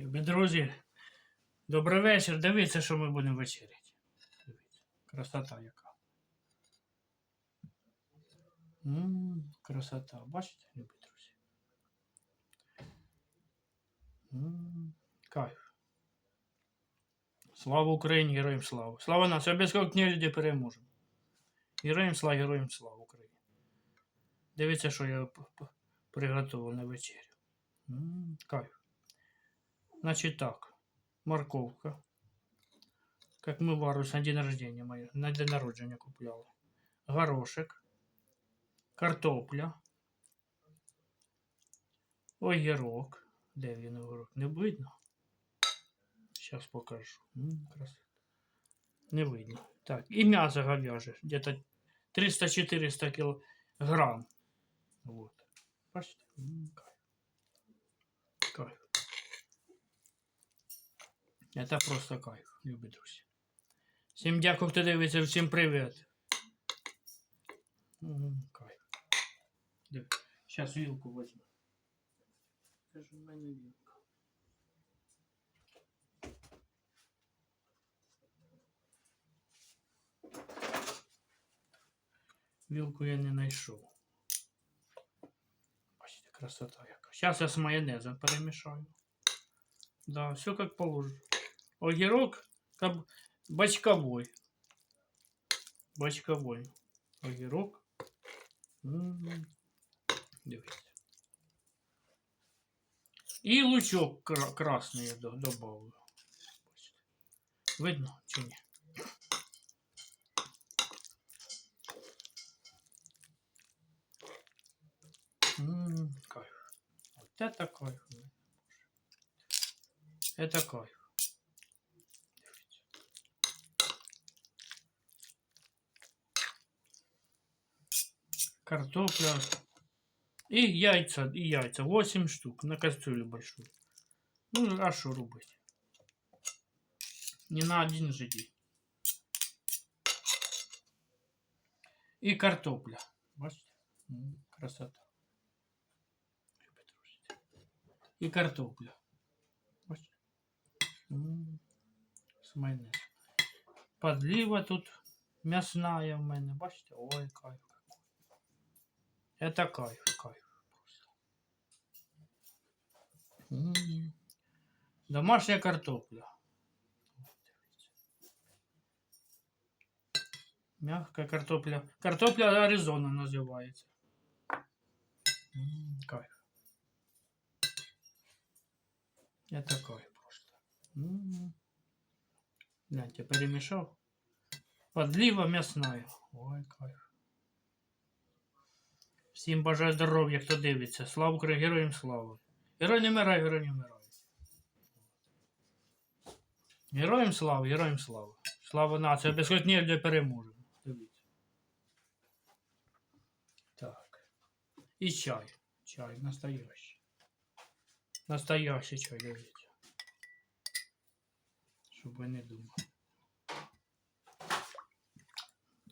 Любі друзі, добрий вечір. Дивіться, що ми будемо вечеряти. Дивіться, красота яка. М, красота. Бачите, любі друзі? М, кайф. Слава Україні, героям слава. Слава нації, обов'язково люди переможемо. Героям слава, героям слава Україні. Дивіться, що я приготував на вечерю. М, Кайф. Значит так, морковка. Как мы варус на день рождения моє, на день народження купляли. Горошек, картопля, огірок. Де він огірок? Не видно? Сейчас покажу. М, красота. Не видно. Так, і м'ясо говяже. Где-то 300-400 килограмм. Вот. Бачите? Це просто кайф, любі друзі. Всім дякую, хто дивиться, всім привіт. Кайф. Зараз вілку візьму. Це ж у мене вілка. Вілку я не знайшов. Бачите, красота яка. Зараз я з майонезом перемішаю. Да, все как положено. Огірок каб... бочковой. Бочковой. Огірок. М, Дивіться. І лучок кра- красний я до- добавлю. Бачите. Видно чи ні? М, Кайф. Вот это кайф. Это кайф. Картопля. И яйца, и яйца. 8 штук на кастрюлю большую. Ну, а что рубить? Не на один же день. И картопля. Бачите? М, Красота. Любі друзі. І картопля. Бачите? М, З майонезом. Подлива тут мясная в мене. Бачите? Ой, кайф. Это кайф, кайф просто. М. Домашня картопля. Мягкая картопля. Картопля Аризона називається. М, Кайф. Это кайф просто. Гляньте, перемешал. Подлива мясная. Ой, кайф. Всім бажаю здоров'я, хто дивиться. Слава Україні, героям слава. Герой не вмирає, герой не вмирає. Героям слава, героям слава. Слава нації, без ні, де переможемо. Дивіться. Так. І чай. Чай настоящий. Настоящий чай, дивіться. Щоб ви не думали.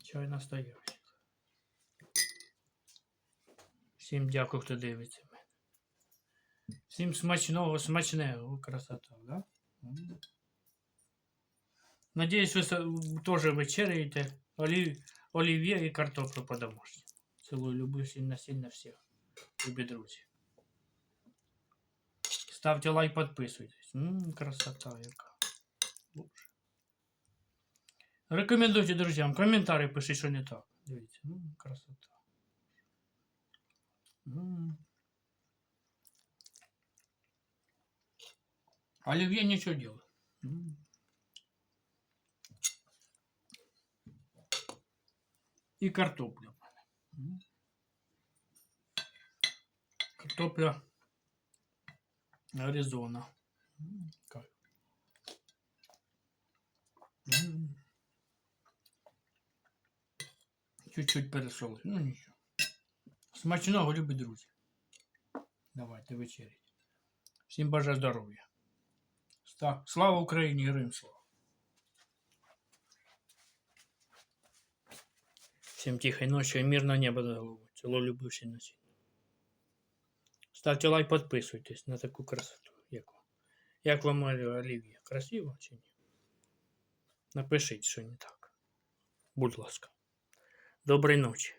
Чай настоящий. Всім дякую, хто дивиться мене. Всім смачного, смачного. О, красота, да? М. Надіюсь, ви са- теж вечеряєте олів... олів'є і картоплю по-домашньому. Цілую, люблю сильно-сильно всіх. Любі друзі. Ставте лайк, підписуйтесь. М, красота яка. Боже. Рекомендуйте друзям. Коментарі пишіть, що не так. Дивіться. М, красота. Оливье ничего делает. М. И картопля. Картопля Аризона. Чуть-чуть пересолить. Ну нічого. Смачного, любі друзі. Давайте вечерять. Всім бажаю здоров'я. Ста- Слава Україні, героям слава. Всім тихої ночі і мирного неба над головою. Ціло люблю всі ночі. Ставте лайк, підписуйтесь на таку красоту. Яку. Як вам моє олів'є? Красиво чи ні? Напишіть, що не так. Будь ласка. Доброї ночі.